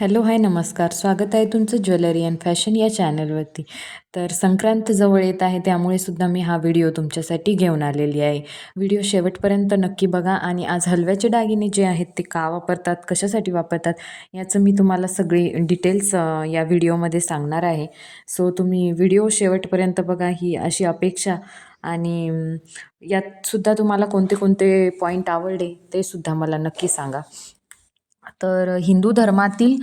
Hello hi नमस्कार. स्वागत आहे तुमचं ज्वेलरी अँड फॅशन या चॅनलवरती. तर संक्रांत जवळ येत आहे त्यामुळे सुद्धा मी हा व्हिडिओ तुमच्यासाठी घेऊन आलेली आहे. व्हिडिओ शेवटपर्यंत नक्की बघा आणि आज हलव्याचे दागिने जे आहेत ते का वापरतात कशासाठी वापरतात याचं मी तुम्हाला सगळी डिटेल्स या व्हिडिओमध्ये सांगणार आहे. सो तुम्ही व्हिडिओ शेवटपर्यंत बघा ही अशी अपेक्षा आणि यातसुद्धा तुम्हाला कोणते कोणते पॉईंट आवडले ते सुद्धा मला नक्की सांगा. तर हिंदू धर्मातील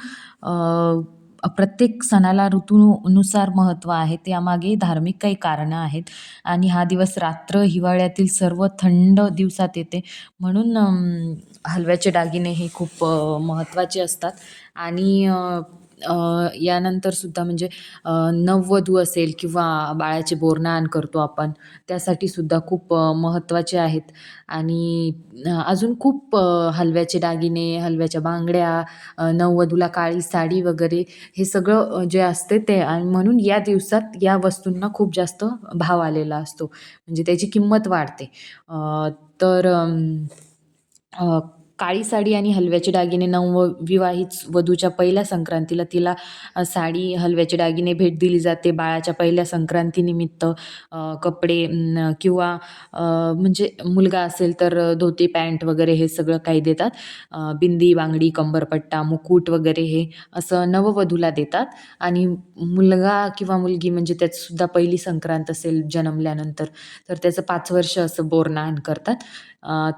प्रत्येक सणाला ऋतूनुसार महत्त्व आहे. त्यामागे धार्मिक काही कारणं आहेत. आणि हा दिवस रात्र हिवाळ्यातील सर्व थंड दिवसात येते. म्हणून हलव्याचे दागिने हे खूप महत्त्वाचे असतात. आणि यानंतरसुद्धा म्हणजे नववधू असेल किंवा बाळाचे बोरनान करतो आपण त्यासाठी सुद्धा खूप महत्त्वाचे आहेत. आणि अजून खूप हलव्याचे दागिने हलव्याच्या बांगड्या नववधूला काळी साडी वगैरे हे सगळं जे असते ते आणि म्हणून या दिवसात या वस्तूंना खूप जास्त भाव आलेला असतो. म्हणजे त्याची किंमत वाढते. तर काळी साडी आणि हलव्याचे दागिने नवविवाहित वधूच्या पहिल्या संक्रांतीला तिला साडी हलव्याचे दागिने भेट दिली जाते. बाळाच्या पहिल्या संक्रांतीनिमित्त कपडे किंवा म्हणजे मुलगा असेल तर धोती पॅन्ट वगैरे हे सगळं काही देतात. बिंदी बांगडी कंबरपट्टा मुकुट वगैरे हे असं नववधूला देतात. आणि मुलगा किंवा मुलगी म्हणजे त्याचंसुद्धा पहिली संक्रांत असेल जन्मल्यानंतर तर त्याचं पाच वर्ष असं बोरनाहन करतात.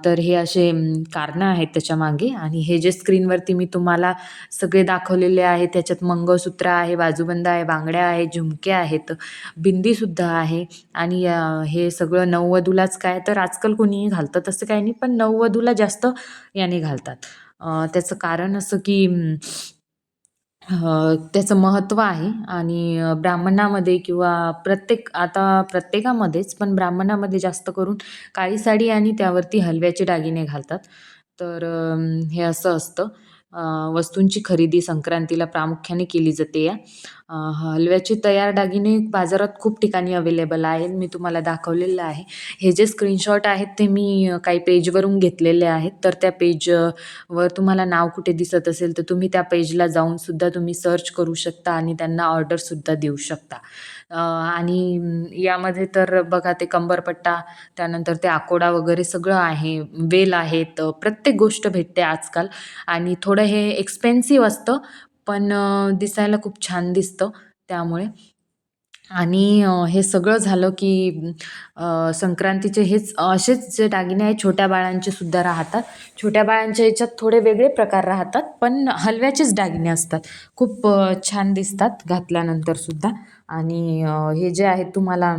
तर हे असे कारणं आहेत त्याच्यामागे आणि हे जे स्क्रीनवरती मी तुम्हाला सगळे दाखवलेले आहे त्याच्यात मंगळसूत्र आहे बाजूबंद आहे बांगड्या आहे झुमके आहेत बिंदीसुद्धा आहे. आणि हे सगळं नववधूलाच काय तर आजकाल कोणीही घालतं तसं काही नाही पण नववधूला जास्त याने घालतात. त्याचं कारण असं की त्याचं महत्त्व आहे. आणि ब्राह्मणामध्ये किंवा प्रत्येक आता प्रत्येकामध्येच पण ब्राह्मणामध्ये जास्त करून काळी साडी आणि त्यावरती हलव्याचे दागिने घालतात. तर हे असं असतं. वस्तूंची खरेदी संक्रांतीला प्रामुख्याने केली जाते. या हलव्याचे तयार दागिने बाजारात खूप ठिकाणी अवेलेबल आहेत. मी तुम्हाला दाखवलेलं आहे. हे जे स्क्रीनशॉट आहेत ते मी काही पेजवरून घेतलेले आहेत. तर त्या पेजवर तुम्हाला नाव कुठे दिसत असेल तर तुम्ही त्या पेजला जाऊनसुद्धा तुम्ही सर्च करू शकता आणि त्यांना ऑर्डरसुद्धा देऊ शकता. आणि यामध्ये तर बघा ते कंबरपट्टा त्यानंतर ते आकोडा वगैरे सगळं आहे वेल आहेत प्रत्येक गोष्ट भेटते आजकाल. आणि थोडं हे एक्सपेन्सिव्ह असतं पण दिसायला खूप छान दिसतं त्यामुळे. आणि हे सगळं झालं की संक्रांतीचे हेच असेच जे दागिने आहेत छोट्या बाळांचे सुद्धा राहतात. छोट्या बाळांच्या याच्यात थोडे वेगळे प्रकार राहतात पण हलव्याचेच दागिने असतात. खूप छान दिसतात घातल्यानंतर सुद्धा. आणि हे जे आहेत तुम्हाला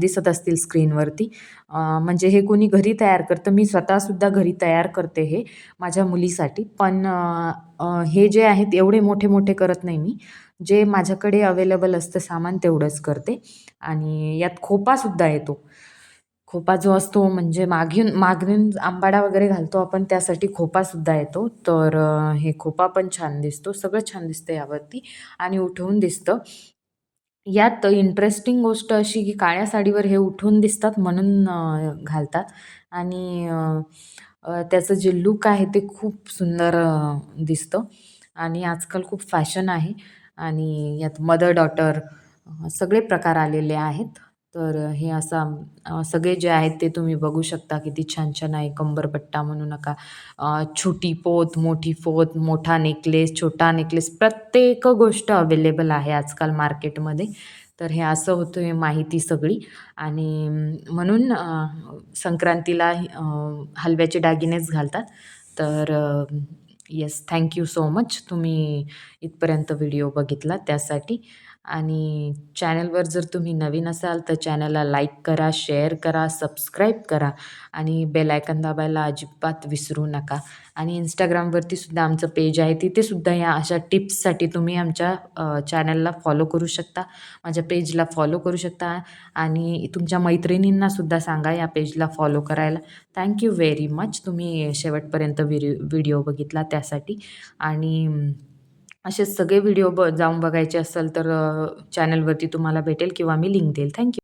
दिसत असतील स्क्रीनवरती. म्हणजे हे कोणी घरी तयार करतं मी स्वतःसुद्धा घरी तयार करते हे माझ्या मुलीसाठी. पण हे जे आहेत एवढे मोठे मोठे करत नाही मी. जे माझ्याकडे अवेलेबल असतं सामान तेवढंच करते. आणि यात खोपासुद्धा येतो. खोपा जो असतो म्हणजे मागून मागून आंबाडा वगैरे घालतो आपण त्यासाठी खोपासुद्धा येतो. तर हे खोपा पण छान दिसतो. सगळं छान दिसतं यावरती आणि उठवून दिसतं. यात इंटरेस्टिंग गोष्ट अशी की काळ्या साडीवर हे उठून दिसतात म्हणून घालतात. आणि त्याचं जे लुक आहे ते खूप सुंदर दिसतं. आणि आजकाल खूप फॅशन आहे. आणि यात मदर डॉटर सगळे प्रकार आलेले आहेत. तर हे असा सगळे जे आहेत ते तुम्ही बघू शकता. किती छान छान आहे. कंबरपट्टा म्हणू नका. छोटी पोत मोठी पोत मोठा नेकलेस छोटा नेकलेस प्रत्येक गोष्ट अवेलेबल आहे आजकाल मार्केटमध्ये तर हे असं होतं हे माहिती सगळी. आणि म्हणून संक्रांतीला हलव्याचे दागिनेच घालतात. तर येस थँक्यू सो मच तुम्ही इथपर्यंत व्हिडिओ बघितला त्यासाठी. आणि चॅनलवर जर तुम्ही नवीन असाल तर चॅनलला लाईक करा शेअर करा सबस्क्राईब करा आणि बेल आयकन दाबायला अजिबात विसरू नका. आणि इंस्टाग्रामवरती सुद्धा आमचं पेज आहे तिथे सुद्धा या अशा टिप्ससाठी तुम्ही आमच्या चॅनलला फॉलो करू शकता. माझ्या पेजला फॉलो करू शकता आणि तुमच्या मैत्रिणींनासुद्धा सांगा या पेजला फॉलो करायला. थँक्यू व्हेरी मच तुम्ही शेवटपर्यंत व्हिडिओ व्हिडिओ बघितला त्यासाठी. आणि असे सगळे व्हिडिओ ब जाऊन बघायचे असेल तर चॅनलवरती तुम्हाला भेटेल किंवा मी लिंक देईल. थँक्यू